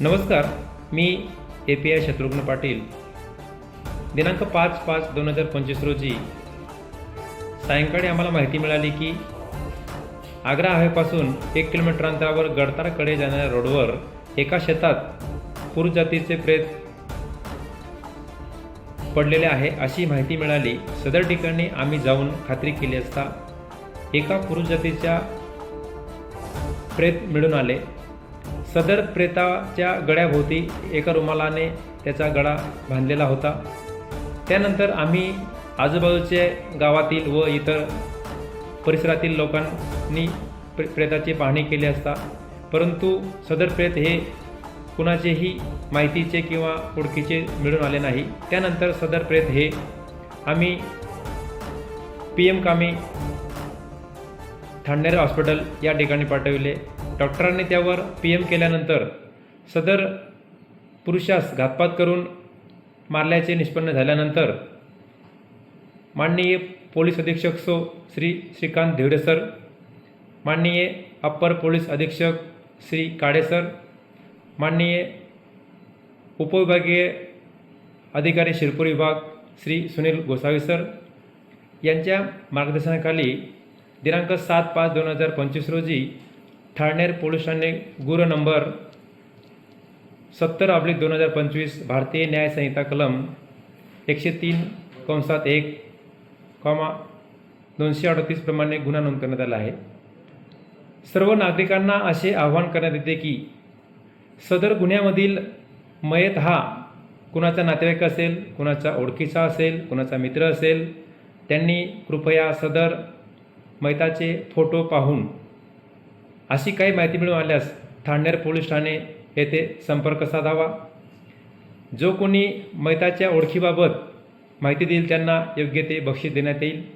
नमस्कार मी A P I Shatrughan Patil. दिनांक पाच पाच दोन हजार पंचवीस रोजी सायंकाळी आम्हाला माहिती मिळाली की आग्रा हायपासून एक किलोमीटर अंतरावर गडतारकडे जाणाऱ्या रोडवर एका शेतात पुरुष जातीचे प्रेत पडलेले आहे अशी माहिती मिळाली. सदर ठिकाणी आम्ही जाऊन खात्री केली असता एका पुरुष जातीच्या प्रेत मिळून आले. सदर प्रेताच्या गळ्याभोवती एका रुमालाने त्याचा गळा बांधलेला होता. त्यानंतर आम्ही आजूबाजूचे गावातील व इतर परिसरातील लोकांनी प्रे प्रेताची पाहणी केली असता. परंतु सदर प्रेत हे कुणाचेही माहितीचे किंवा ओळखीचे मिळून आले नाही. त्यानंतर सदर प्रेत हे आम्ही पी एम कामी ठाणेर हॉस्पिटल या ठिकाणी पाठविले. डॉक्टरांनी त्यावर पी एम केल्यानंतर सदर पुरुषास घातपात करून मारल्याचे निष्पन्न झाल्यानंतर माननीय पोलीस अधीक्षक सो श्री श्रीकांत धिवडे सर माननीय अप्पर पोलीस अधीक्षक श्री काडे सर माननीय उपविभागीय अधिकारी शिरपूर विभाग श्री सुनील गोसावी सर यांच्या मार्गदर्शनाखाली दिनांक सात पाच दोन हजार पंचवीस रोजी ठाणेर पोलिसांनी ठाणे गुर नंबर सत्तर ऑब्लिक दोन हजार पंचवीस भारतीय न्याय संहिता कलम एकशे तीन कंसात एक कॉमा दोनशे अडतीस प्रमाणे गुन्हा नोंद करण्यात आला आहे. सर्व नागरिकांना असे आवाहन करण्यात येते की सदर गुन्ह्यामधील मयत हा कुणाचा नातेवाईक असेल कुणाचा ओळखीचा असेल कुणाचा मित्र असेल त्यांनी कृपया सदर मैताचे फोटो पाहून अशी काही माहिती मिळून आल्यास ठाणेर पोलीस ठाणे येथे संपर्क साधावा. जो कोणी मैताच्या ओळखीबाबत माहिती देईल त्यांना योग्य ते बक्षीस देण्यात येईल.